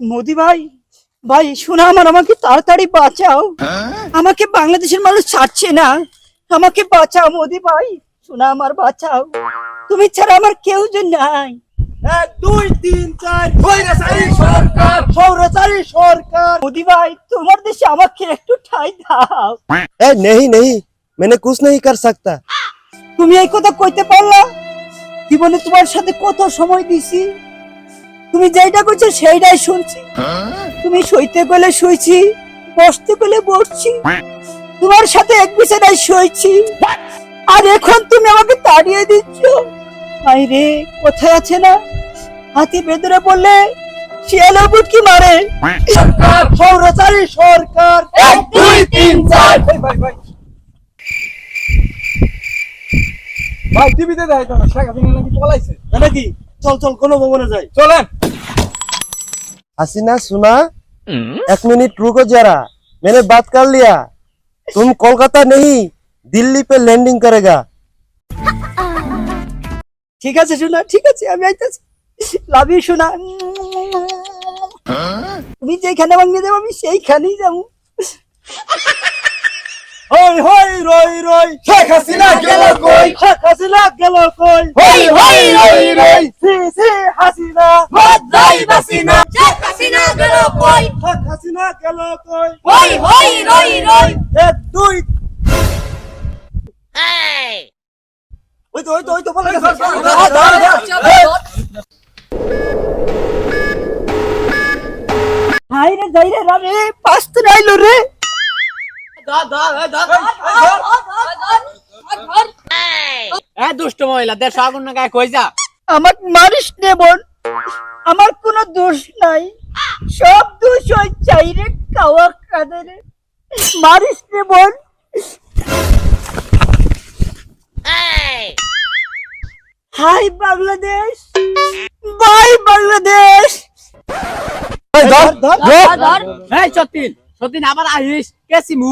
মোদি ভাই ভাই শোনা আমার আমাকে তাড়াতাড়ি বাঁচাও। হ্যাঁ? আমাকে বাংলাদেশের মানুষ ছাড়ছে না। আমাকে বাঁচাও মোদি ভাই শোনা আমার বাঁচাও। তুমি ছাড়া আমার কেউ যে নাই। এক দুই তিন চার সরকার। সৌরাচারী সরকার। মোদি ভাই তোমার দেশে আমাকে একটু ঠাই দাও। এ নেই নেই মানে কুছ নেই কর সকতা। তুমি এই কথা কইতে পারলা? জীবনে তোমার সাথে কত সময় দিছি? তুমি যেটা করছ সেইটাই শুনছি। তুমি শুইতে গেলে শুইছি বসতে গেলে বসছি। তোমার সাথে এক বিছানায় শুয়েছি আর এখন তুমি আমাকে তাড়িয়ে দিচ্ছ। আই রে কোথায় আছে না? হাতি বেদরে বললে শিয়ালে বুটকি মারে। সরকার! স্বৈরাচারী সরকার! এক দুই তিন চার! ভাই ভাই ভাই। টিভিতে দেখাই তো না শেখ হাসিনা নাকি পলাইছে? এটা কি চল চল কোন ভবনে যাই। চলেন! हसीना सुना एक मिनट रुको जरा मैंने बात कर लिया तुम कोलकाता नहीं दिल्ली पे लैंडिंग करेगा ঠিক আছে শোনা ঠিক আছে আমি আইতাছি লাভ ইউ শোনা তুমি যেখানে ভাঙিয়ে দেবো আমি সেইখানেই যাবো হই হই রই রই শেখ হাসিনা গেল কই শেখ হাসিনা গেল কই হই হই রই রই সি সি হাসিনা বদলাই বাসিনা শেখ হাসিনা গেল কই? শেখ হাসিনা গেল কই? হই হই রই রই। এক দুই। এই। ওই তো ওই তো ওই তো গেছে হাই রে যাই রে রে পাঁচতে নাইলো রে। এ দুষ্ট মহিলা দেড়শো আগুন না গায়ে কই যা? আমার মারিস নে বোন আমার কোনো দোষ নাই। বাইরে খাওয়া কাদের। মারিস রে বল হাই বাংলাদেশ। বাই বাংলাদেশ। ধর ধর ধর এই সতীন সতীন আবার কেসি মু